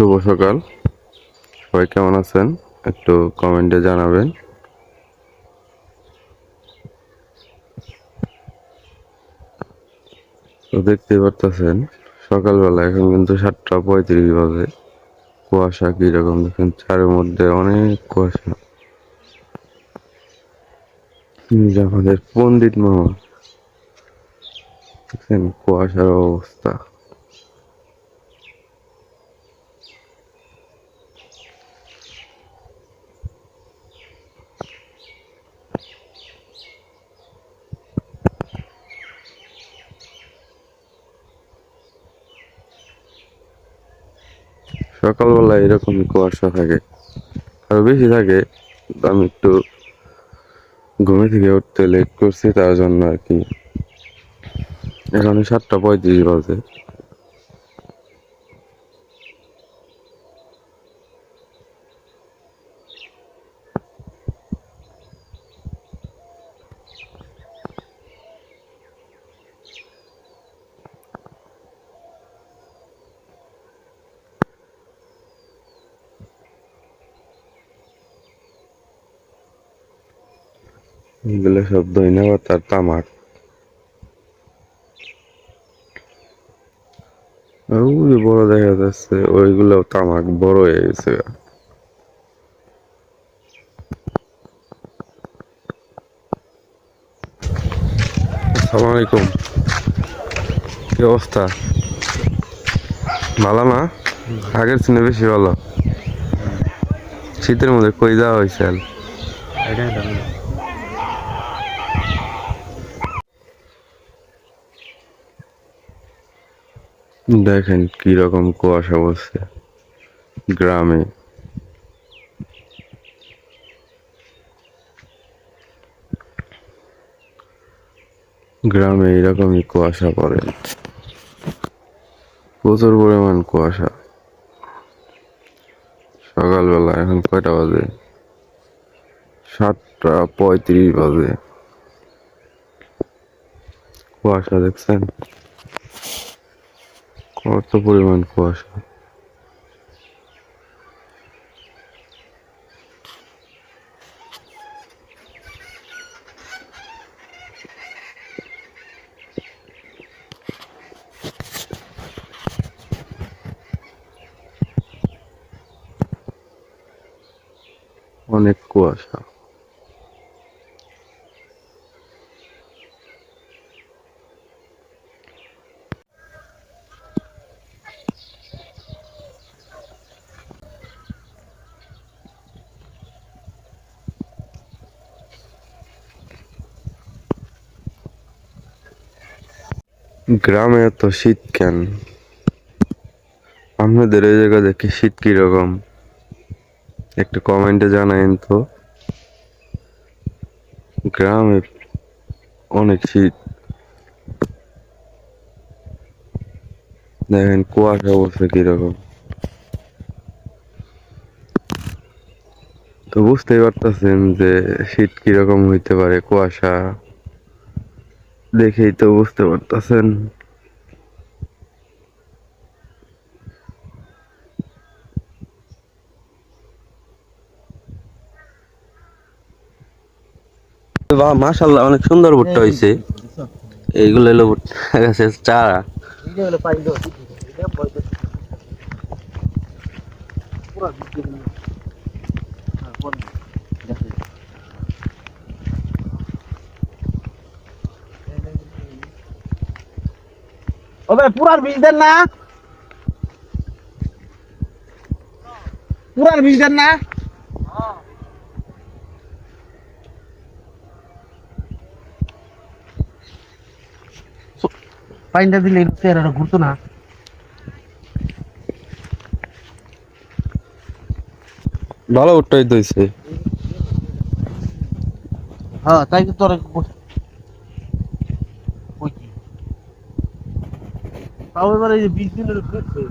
শুভ সকাল। সবাই কেমন আছেন? একটু কমেন্টে জানাবেন। তো দেখতেই পারতেছেন, সকালবেলা এখন কিন্তু সাতটা পঁয়ত্রিশ বাজে। কুয়াশা কীরকম দেখেন চারের মধ্যে অনেক কুয়াশা। আমাদের পণ্ডিত মামা। দেখছেন, কুয়াশার অবস্থা। সকালবেলা এরকম কুয়াশা থাকে আরও বেশি থাকে আমি একটু ঘুমে থেকে উঠতে লেট করছি তার জন্য আর কি। এখন সাতটা পঁয়ত্রিশ বাজে। এগুলো সব তামাক। আর ওই বড় দেখা যাচ্ছে ওইগুলো তামাক বড় হয়ে গেছে আসসালামু কি অবস্থা? ভালো না? আগের সিনে বেশি ভালো। শীতের মধ্যে কই যাওয়া হয়েছে দেখেন কি রকম কুয়াশা বসছে গ্রামে। গ্রামে এরকমই কুয়াশা পড়ে। প্রচুর পরিমাণ কুয়াশা। সকালবেলা এখন কয়টা বাজে? সাতটা পঁয়ত্রিশ বাজে। কুয়াশা দেখছেন? কত পরিমাণ কুয়াশা। অনেক কুয়াশা। গ্রামে এত শীত কেন? আপনাদের এই জায়গা দেখে শীত কীরকম? একটু কমেন্টে জানাইন তো। গ্রামে অনেক শীত। দেখেন কুয়াশা অবস্থা কীরকম। তো বুঝতেই পারতেছেন যে শীত কীরকম হইতে পারে, কুয়াশা। দেখেই তো বুঝতে পারতেছেন। বাহ মাশাল্লাহ অনেক সুন্দর ভুট্টা হয়েছে এইগুলো হলো ভুট্টা গাছের চারা। ওবে পুরার বীজ দেন না। পুরার বীজ দেন না। পাইনটা দিলে চেহারাটা ঘুরতো না। ভালো হয়েছে হ্যাঁ তাই তো তোর তাও এবার এই যে বিশ দিনের ঘুরছে